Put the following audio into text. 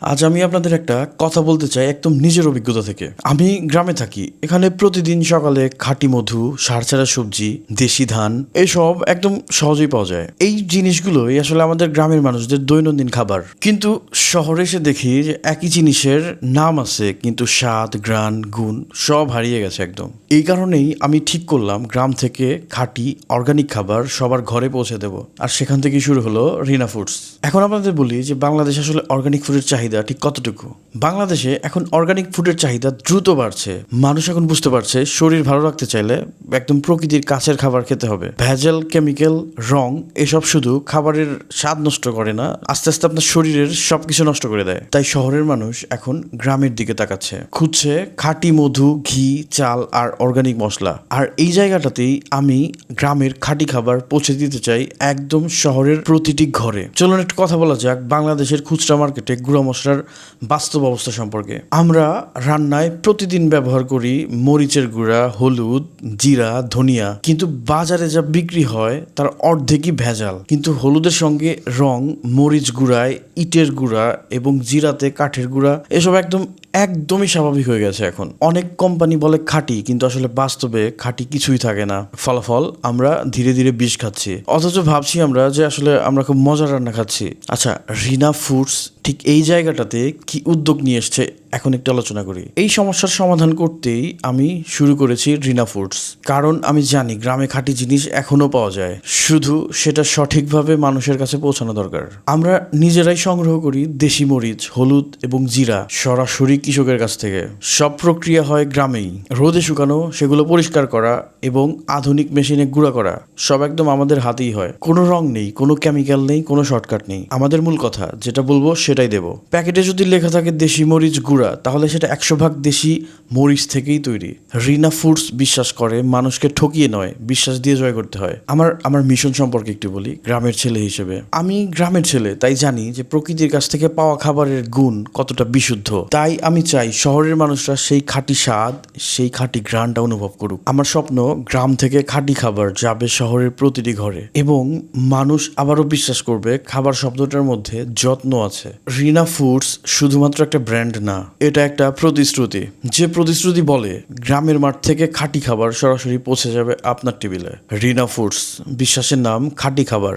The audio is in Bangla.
আজ আমি আপনাদের একটা কথা বলতে চাই একদম নিজের অভিজ্ঞতা থেকে। আমি গ্রামে থাকি, এখানে প্রতিদিন সকালে খাঁটি মধু সার ছাড়া সবজি, দেশি ধান, এসব একদম সহজেই পাওয়া যায়। এই জিনিসগুলোই আসলে আমাদের গ্রামের মানুষদের দৈনন্দিন খাবার। কিন্তু শহরে এসে দেখি যে একই জিনিসের নাম আছে, কিন্তু স্বাদ, গ্রান, গুণ সব হারিয়ে গেছে একদম। এই কারণেই আমি ঠিক করলাম গ্রাম থেকে খাঁটি অর্গানিক খাবার সবার ঘরে পৌঁছে দেব। আর সেখান থেকেই শুরু হলো রিনা ফুডস। এখন আপনাদের বলি যে বাংলাদেশ আসলে অর্গানিক ফুডের চাহিদা ঠিক কতটুকু? বাংলাদেশে এখন অর্গানিক ফুডের চাহিদা দ্রুত বাড়ছে। মানুষ এখন বুঝতে পারছে, শরীর ভালো রাখতে চাইলে একদম প্রকৃতির কাছের খাবার খেতে হবে। ভেজাল কেমিক্যাল রং, এসব শুধু খাবারের স্বাদ নষ্ট করে না, আস্তে আস্তে আপনার শরীরের সবকিছু নষ্ট করে দেয়। তাই শহরের মানুষ এখন গ্রামের দিকে তাকাচ্ছে। খুঁজছে খাঁটি মধু, ঘি, চাল আর অর্গানিক মশলা। আর এই জায়গাটাতেই আমি গ্রামের খাঁটি খাবার পৌঁছে দিতে চাই একদম শহরের প্রতিটি ঘরে। চলুন একটু কথা বলা যাক বাংলাদেশের খুচরা মার্কেটে গুঁড়া মশলার বাস্তব অবস্থা সম্পর্কে? আমরা রান্নায় প্রতিদিন ব্যবহার করি মরিচের গুঁড়া, হলুদ, জিরা, ধনিয়া। কিন্তু বাজারে যা বিক্রি হয়, তার অর্ধেকই ভেজাল। কিন্তু হলুদের সঙ্গে রং, মরিচ গুঁড়ায়, ইটের গুঁড়া এবং জিরাতে কাঠের গুঁড়া, এসব একদম একদমই স্বাভাবিক হয়ে গেছে এখন। অনেক কোম্পানি বলে খাঁটি, কিন্তু আসলে বাস্তবে খাঁটি কিছুই থাকে না। ফলাফল আমরা ধীরে ধীরে বিষ খাচ্ছি। অথচ ভাবছি আমরা যে আসলে আমরা খুব মজার রান্না খাচ্ছি। আচ্ছা রিনা ফুডস ঠিক এই জায়গাটাতে কি উদ্যোগ নিয়ে এসছে এখন একটু আলোচনা করি। এই সমস্যার সমাধান করতেই আমি শুরু করেছি রিনা ফুডস। কারণ আমি জানি গ্রামে খাঁটি জিনিস এখনও পাওয়া যায়। শুধু সেটা সঠিকভাবে মানুষের কাছে পৌঁছানো দরকার। আমরা নিজেরাই সংগ্রহ করি দেশি মরিচ, হলুদ এবং জিরা সরাসরি কৃষকের কাছ থেকে। সব প্রক্রিয়া হয় গ্রামেই। রোদে শুকানো, সেগুলো পরিষ্কার করা এবং আধুনিক মেশিনে গুঁড়া করা। সব একদম আমাদের হাতেই হয়। কোনো রং নেই, কোনো কেমিক্যাল নেই, কোনো শর্টকাট নেই। আমাদের মূল কথা, যেটা বলব সেটাই দেব। প্যাকেটে যদি লেখা থাকে দেশি মরিচ গুঁড়া তাহলে সেটা একশো ভাগ দেশি মরিচ থেকেই তৈরি। রিনা ফুডস বিশ্বাস করে, মানুষকে ঠকিয়ে নয়, বিশ্বাস দিয়ে জয় করতে হয়। আমার আমার মিশন সম্পর্কে একটু বলি, গ্রামের ছেলে হিসেবে। আমি গ্রামের ছেলে, তাই জানি যে প্রকৃতির কাছ থেকে পাওয়া খাবারের গুণ কতটা বিশুদ্ধ। তাই আমি চাই শহরের মানুষরা সেই খাঁটি স্বাদ, সেই খাঁটি গ্রানটা অনুভব করুক। আমার স্বপ্ন, গ্রাম থেকে খাঁটি খাবার যাবে শহরের প্রতিটি ঘরে। এবং মানুষ আবারও বিশ্বাস করবে, খাবার শব্দটার মধ্যে যত্ন আছে। রিনা ফুডস শুধুমাত্র একটা ব্র্যান্ড না এটা একটা প্রতিশ্রুতি। যে প্রতিশ্রুতি বলে, গ্রামের মাঠ থেকে খাঁটি খাবার সরাসরি পৌঁছে যাবে আপনার টেবিলে। রিনা ফুডস, বিশ্বাসের নাম খাঁটি খাবার।